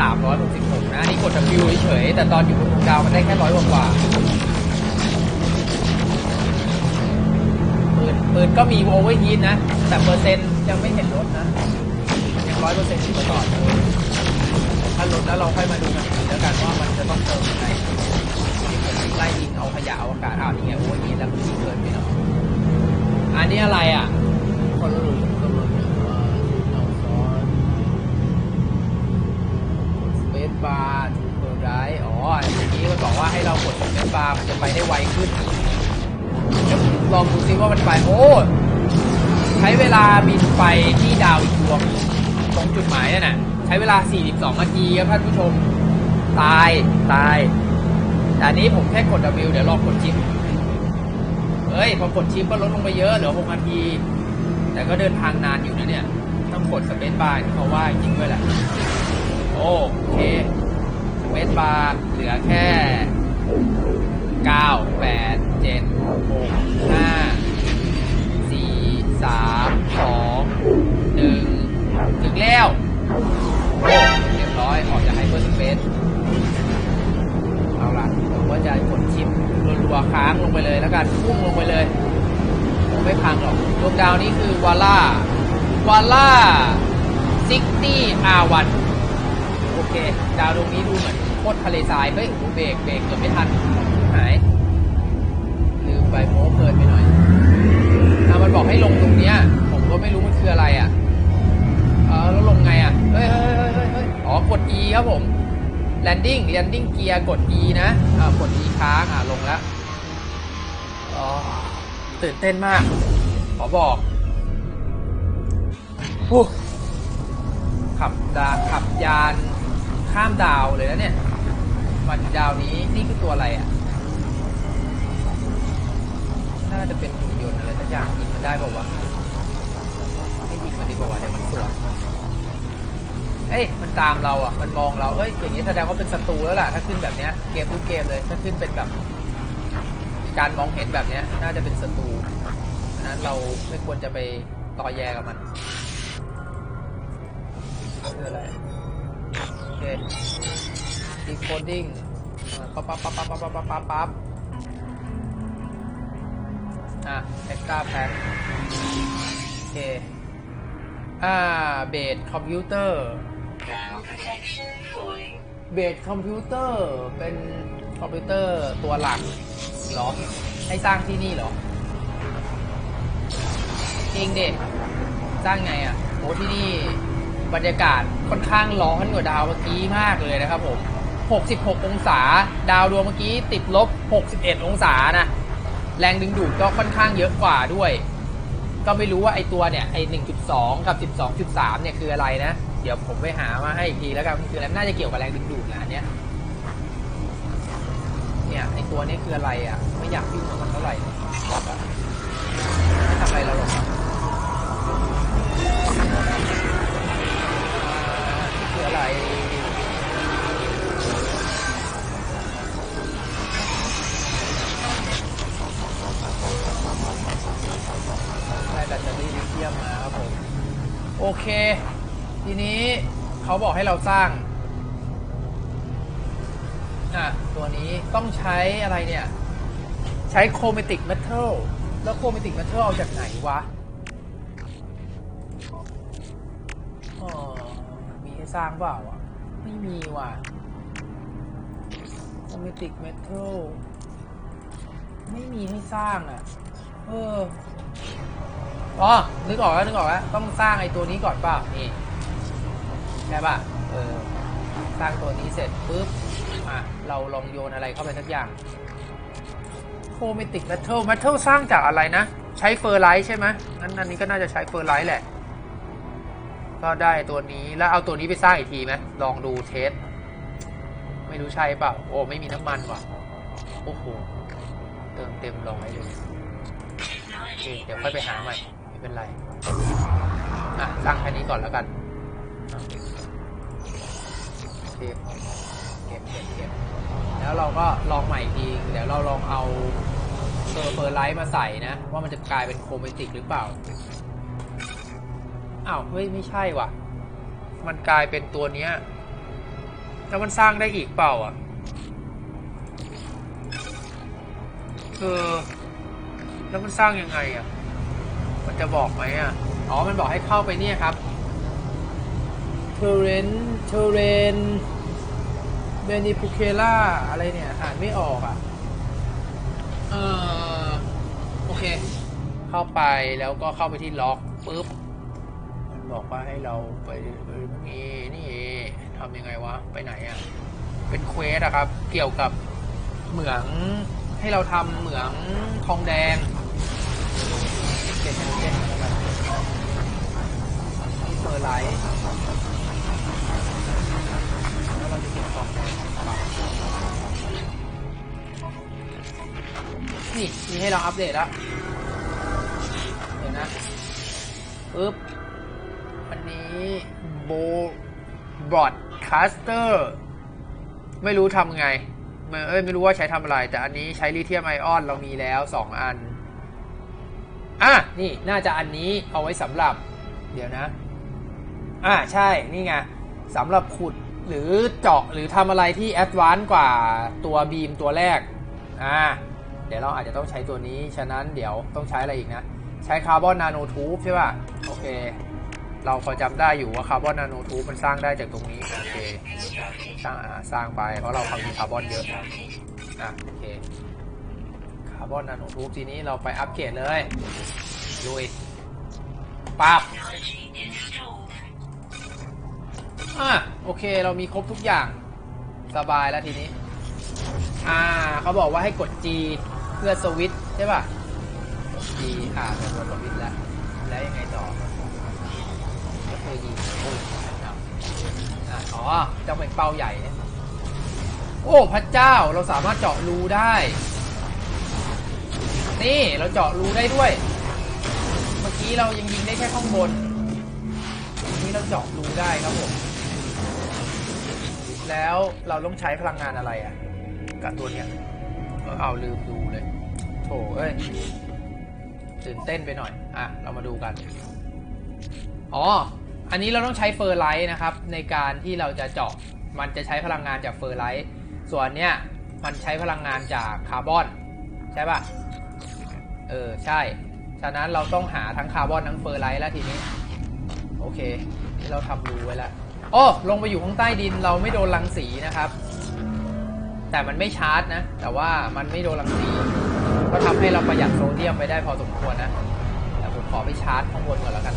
366 นะอันนี่กด W เฉย แต่ตอนอยู่บนดวงดาวมันได้แค่ร้อยกว่าปืนปืนก็มีโอเวอร์ฮีทนะ แต่เปอร์เซ็นต์ยังไม่เห็นลดนะ ยังร้อยเปอร์เซ็นต์อยู่ตลอดถ้าลดแล้วเราค่อยมาดูกันอีกแล้วกันว่ามันจะต้องเติมยังไงที่ไล่ยิงเอาขยะเอวกาศอ้าวนี่ไงโอเวอร์ฮีทแล้วมันยิงเกินไปหน่อยอันนี้อะไรอะคนละหลุมกำลังจะมาเอาซ้อน สเปซบาร์ทูเบอร์ไรอ๋ออันนี้มันบอกว่าให้เรากดสเปซบาร์มันจะ ไปได้ไวขึ้นลองดูซิว่ามันไปโอ้ใช้เวลาบินไปที่ดาวอีกดวงตรงจุดหมายนั่นน่ะ ใช้เวลา 42 นาทีครับท่านผู้ชม ตายตายแต่นี้ผมแค่กด W เดี๋ยวลองกดชิปเฮ้ย พอกดชิปก็ลดลงไปเยอะเหลือ 6 นาที แต่ก็เดินทางนานอยู่นะเนี่ย ต้องกดสเปซบาร์ที่เขาว่าจริงด้วยแหละโอเคสเปซบาร์เหลือแค่ 9 8 7 6 5 4 3 2 1ถึงแล้วโอ้เรียบร้อยออกจากไฮเปอร์สเปซเอาละผมว่าจะกดชิปรัวๆค้างลงไปเลยแล้วกันพุ่งลงไปเลยผมไม่พังหรอกดวงดาวนี้คือวาล่าวาล่าซิกตี้อาวันโอเค ดาวดวงนี้ดูเหมือนโคตรทะเลทราย เฮ้ยโอ้โหเบรกเบรกเกือบไม่ทัน หาย ลืมไปโม้เพลินไปหน่อยอะมันบอกให้ลงตรงเนี้ย ผมก็ไม่รู้มันคืออะไรอะ เออแล้วลงไงอะ เฮ้ยเฮ้ยเฮ้ยเฮ้ยเฮ้ยอ๋อ กด E ครับผม landing landing gear กด E นะ อ่ากด E ค้าง อะลงแล้วอ๋อ ตื่นเต้นมาก ขอบอกโอ้ขับดาขับยานข้ามดาวเลยนะเนี่ยมาถึงดาวนี้นี่คือตัวอะไรอะ น่าจะเป็นหุ่นยนต์อะไรสักอย่างยิงมันได้บอกว่าไม่ยิงมันดีกว่าเดี๋ยวมันสวนเอ้ยมันตามเราอะมันมองเราเอ้ยอย่างนี้แสดงว่าเป็นศัตรูแล้วล่ะถ้าขึ้นแบบเนี้ยเกมทุกเกมเลยถ้าขึ้นเป็นแบบการมองเห็นแบบเนี้ยน่าจะเป็นศัตรูนะเราไม่ควรจะไปต่อแยกับมันคืออะไรโอเคดีโคดิ้งปั๊บปั๊บปั๊บปั๊บปั๊บปั๊บปั๊บ อะ extra pack โอเค อ่า เบสคอมพิวเตอร์ เบสคอมพิวเตอร์เป็นคอมพิวเตอร์ตัวหลักหรอ ให้สร้างที่นี่หรอ จริงเด็สร้างไงอะโอ้ที่นี่บรรยากาศค่อนข้างร้อนกว่าดาวเมื่อกี้มากเลยนะครับผม 66 องศา ดาวดวงเมื่อกี้ติดลบ 61 องศานะ แรงดึงดูดก็ค่อนข้างเยอะกว่าด้วย ก็ไม่รู้ว่าไอตัวเนี่ยไอ1.2 กับ 12.3 เนี่ยคืออะไรนะ เดี๋ยวผมไปหามาให้อีกทีแล้วกันคืออะไรน่าจะเกี่ยวกับแรงดึงดูดนะอันเนี้ยเนี่ยไอตัวนี้คืออะไรอะ ไม่อยากยุ่งกับมันเท่าไหร่ บอกให้เราสร้างอะตัวนี้ต้องใช้อะไรเนี่ย ใช้โครเมติกเมทัลแล้วโครเมติกเมทัลเอาจากไหนวะอ๋อมีให้สร้างเปล่าอะไม่มีว่ะโครเมติกเมทัลไม่มีให้สร้างอะ เอออ๋อนึกออกแล้วนึกออกแล้ว ต้องสร้างไอ้ตัวนี้ก่อนเปล่านี่ ใช่ป่ะเออสร้างตัวนี้เสร็จปุ๊บอะเราลองโยนอะไรเข้าไปสักอย่างโครเมติกแมทัลแมทัลสร้างจากอะไรนะ ใช้เฟอร์ไลท์ใช่ไหมงั้นอันนี้ก็น่าจะใช้เฟอร์ไลท์แหละ ก็ได้ตัวนี้แล้วเอาตัวนี้ไปสร้างอีกทีไหมลองดูเทสไม่รู้ใช่เปล่าโอ้ไม่มีน้ำมันว่ะโอ้โหเติมเต็มร้อยเลยโอเคเดี๋ยวค่อยไปหาใหม่ไม่เป็นไรอะสร้างแค่นี้ก่อนแล้วกัน อะโอเก็บเก็บเก็บแล้วเราก็ลองใหม่อีกทีเดี๋ยวเราลองเอาเฟอร์เฟอร์ไลท์มาใส่นะ ว่ามันจะกลายเป็นโครเมติกหรือเปล่าอ้าวเฮ้ยไม่ใช่ว่ะ มันกลายเป็นตัวเนี้ยแล้วมันสร้างได้อีกเปล่าอะเออแล้วมันสร้างยังไงอะ มันจะบอกไหมอะ อ๋อ มันบอกให้เข้าไปเนี่ยครับ เทเรนเทเรนเบนิพูเคล่าอะไรเนี่ย อ่านไม่ออกอะ เออโอเค เข้าไปแล้วก็เข้าไปที่ล็อกปุ๊บ มันบอกว่าให้เราไปไปนี่นี่ทำยังไงวะ ไปไหนอะ่ะ เป็นเควสอะครับ เกี่ยวกับเหมืองให้เราทำเหมืองทองแดง อร์ไลท์แล้วเราจะเก็บทองแดงนี่มีให้เราอัปเดตแล้วเห็นนะปึ๊บอันนี้โบบอดคาสเตอร์ไม่รู้ทำไงไม่เอ้ยไม่รู้ว่าใช้ทำอะไร แต่อันนี้ใช้ลิเธียมไอออนเรามีแล้ว2อันอะนี่น่าจะอันนี้เอาไว้สำหรับ เดี๋ยวนะ อะใช่นี่ไงสำหรับขุดหรือเจาะหรือทำอะไรที่แอดวานซ์กว่าตัวบีมตัวแรกอ่าเดี๋ยวเราอาจจะต้องใช้ตัวนี้ ฉะนั้นเดี๋ยวต้องใช้อะไรอีกนะ ใช้คาร์บอนนาโนทูบใช่ป่ะ โอเค เราพอจำได้อยู่ว่าคาร์บอนนาโนทูบมันสร้างได้จากตรงนี้ โอเค สร้างสร้างไปเพราะเราทำมีคาร์บอนเยอะอะโอเค คาร์บอนนาโนทูบทีนี้เราไปอัปเกรดเลยลุยปับ อะโอเคเรามีครบทุกอย่างสบายแล้วทีนี้ อ่าเขาบอกว่าให้กด G เพื่อสวิตช์ใช่ป่ะ G อ่าเป็นตัวสวิตช์แล้ว แล้วยังไงต่อ ก็คือยิงอู้อ่าอ๋อจ้าเป็นเป้าใหญ่เนี่ยโอ้พระเจ้าเราสามารถเจาะรูได้ นี่เราเจาะรูได้ด้วย เมื่อกี้เรายังยิงได้แค่ข้างบนอันนี้เราเจาะรูได้ครับผม แล้วเราต้องใช้พลังงานอะไรอะกับตัวเนี้ยเอาลืมดูเลยโถเอ้ยตื่นเต้นไปหน่อย อะ เรามาดูกัน อ๋อ อันนี้เราต้องใช้เฟอร์ไลท์นะครับ ในการที่เราจะเจาะ มันจะใช้พลังงานจากเฟอร์ไลท์ ส่วนเนี้ยมันใช้พลังงานจากคาร์บอน ใช่ปะเออ ใช่ ฉะนั้นเราต้องหาทั้งคาร์บอนทั้งเฟอร์ไลท์แล้วทีนี้ โอเค นี่เราทำรูไว้แล้ว โอ้ลงไปอยู่ข้างใต้ดินเราไม่โดนรังสีนะครับ แต่มันไม่ชาร์จนะ แต่ว่ามันไม่โดนรังสี ก็ทำให้เราประหยัดโซเดียมไปได้พอสมควรนะ แต่ผมขอไปชาร์จข้างบนก่อนแล้วกัน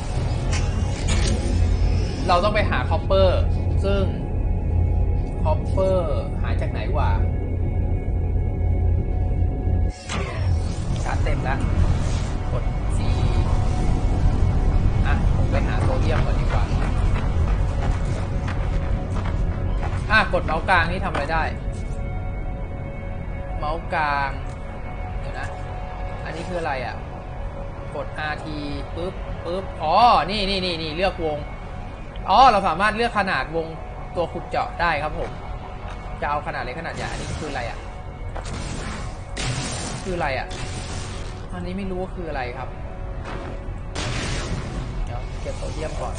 เราต้องไปหาคอปเปอร์ ซึ่งคอปเปอร์หาจากไหนวะชาร์จเต็มแล้วกด C อะ ผมไปหาโซเดียมก่อนดีกว่า อะกดเมาส์กลางนี่ทำอะไรได้ เมาส์กลางเดี๋ยวนะ อันนี้คืออะไรอะ กด RT ปุ๊บปุ๊บอ๋อ นี่นี่นี่นี่เลือกวง อ๋อ เราสามารถเลือกขนาดวงตัวขุดเจาะได้ครับผม จะเอาขนาดเล็กขนาดใหญ่ อันนี้คืออะไรอะ คืออะไรอะ อันนี้ไม่รู้ว่าคืออะไรครับ เดี๋ยวเก็บโซเดียมก่อน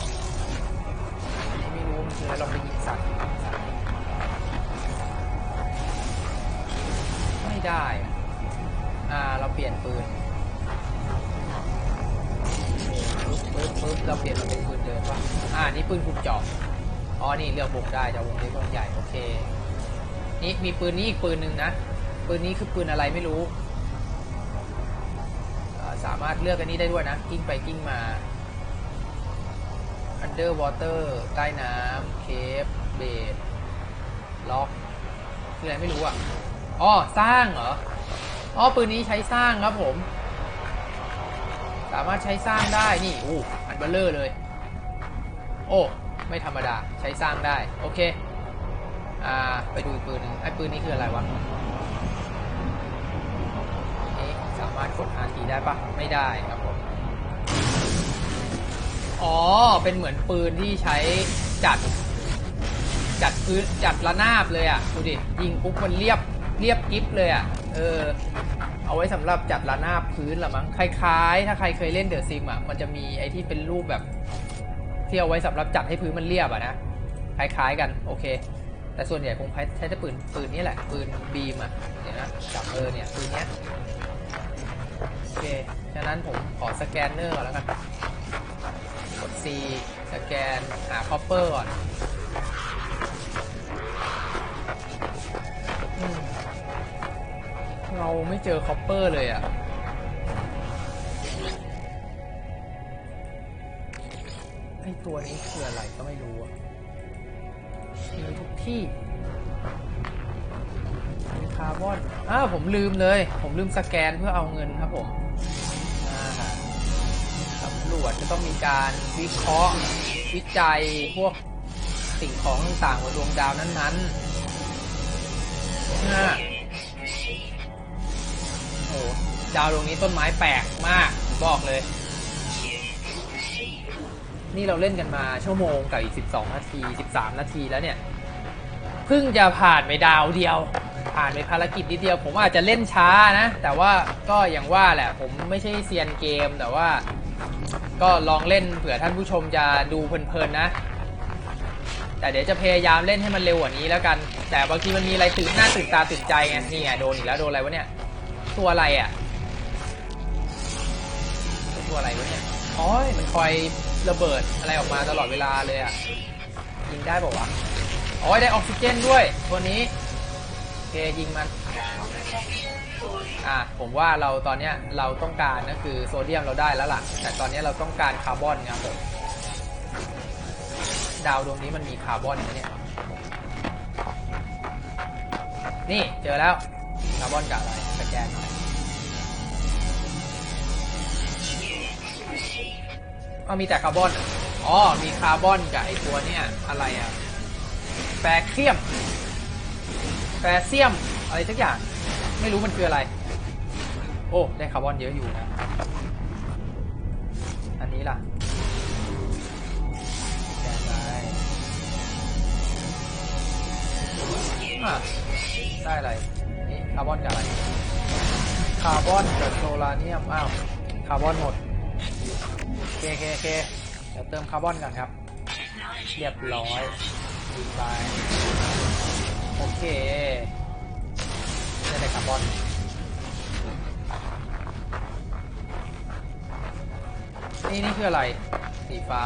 อันนี้ไม่รู้มันคืออะไรลองไปยิงสัตว์ ได้ อ่า เราเปลี่ยนปืนปึ๊บปึ๊บปึ๊บเราเปลี่ยนมาเป็นปืนเดิมป่ะ อ่า นี่ปืนขุดเจาะอ๋อ นี่เลือกวงได้จะวงเล็กวงใหญ่ โอเค นี่มีปืนนี้อีกปืนหนึ่งนะ ปืนนี้คือปืนอะไรไม่รู้ สามารถเลือกอันนี้ได้ด้วยนะ กิ้งไปกิ้งมา underwater ใต้น้ำเคฟเบดล็อก คืออะไรไม่รู้อะ อ๋อสร้างเหรออ๋อปืนนี้ใช้สร้างครับผม สามารถใช้สร้างได้นี่อู้อันเบลเลอร์เลย โอ้ไม่ธรรมดาใช้สร้างได้ โอเค อ่าไปดูอีกปืนหนึงไอ้ปืนนี้คืออะไรวะนี่สามารถกด RT ได้ปะไม่ได้ครับผมอ๋อเป็นเหมือนปืนที่ใช้จัด จัดพื้นจัดระนาบเลยอะ่ะดูดิยิงปุ๊บมันเรียบ เรียบกิฟเลยอะ่ะ เออ เอาไว้สำหรับจัดระนาบพื้นละมั้ง คล้ายๆ ถ้าใครเคยเล่นเดอะซิมอะ มันจะมีไอ้ที่เป็นรูปแบบ ที่เอาไว้สำหรับจัดให้พื้นมันเรียบอะนะ คล้ายๆกัน โอเค แต่ส่วนใหญ่คงใช้แต่ปืน ปืนนี้แหละ ปืนบีมอะ เดี๋ยวนะ จับเออเนี่ยปืนเนี้ย โอเค ฉะนั้นผมขอสแกนเนอร์ก่อนแล้วกัน กด C สแกนหาคอปเปอร์ก่อน เราไม่เจอคอปเปอร์เลยอะ่ะไอตัวนี้คืออะไรก็ไม่รู้อะมีทุกที่มีคาร์บอนอ้าวผมลืมเลย ผมลืมสแกนเพื่อเอาเงินครับผมอ่าสำรวจจะต้องมีการวิเคราะห์วิจัยพวกสิ่งของต่างๆบนดวงดาวนั้นๆอ่า โอ้ดาวดวงนี้ต้นไม้แปลกมากผมบอกเลย นี่เราเล่นกันมาชั่วโมงกับอีก 12 นาที 13 นาทีแล้วเนี่ย เพิ่งจะผ่านไปดาวเดียว ผ่านไปภารกิจนิดเดียว ผมอาจจะเล่นช้านะ แต่ว่าก็อย่างว่าแหละ ผมไม่ใช่เซียนเกมแต่ว่า ก็ลองเล่นเผื่อท่านผู้ชมจะดูเพลินๆนะแต่เดี๋ยวจะพยายามเล่นให้มันเร็วกว่านี้แล้วกัน แต่บางทีมันมีอะไรตื่นหน้าตื่นตาตื่นใจไงนี่ไงโดนอีกแล้วโดนอะไรวะเนี่ย ตัวอะไรอะตัวอะไรวะเนี่ยอ๋อมันคอยระเบิดอะไรออกมาตลอดเวลาเลยอะยิงได้บอกว่าวะอ๋อได้ออกซิเจนด้วย ตัวนี้โอเคยิงมันอะผมว่าเราตอนเนี้ยเราต้องการก็คือโซเดียมเราได้แล้วล่ะ แต่ตอนเนี้ยเราต้องการคาร์บอนครับผมดาวดวงนี้มันมีคาร์บอนไหมเนี่ยนี่เจอแล้ว คาร์บอนกับอะไรสแกนหน่อยอ๋อมีแต่คาร์บอนอ๋อมีคาร์บอนกับไอตัวเนี้ยอะไรอะแฟเซียมแฟเซียมอะไรสักอย่าง ไม่รู้มันคืออะไร โอ้ ได้คาร์บอนเยอะอยู่นะอันนี้ล่ะแดงไปอะได้อะไร คาร์บอนกับอะไร คาร์บอนกับโซลาเนียม อ้าว คาร์บอนหมดโอเคโอเคโอเคเดี๋ยวเติมคาร์บอนกันครับ เรียบร้อยดีไปโอเคได้แต่คาร์บอนนี่นี่คืออะไร สีฟ้า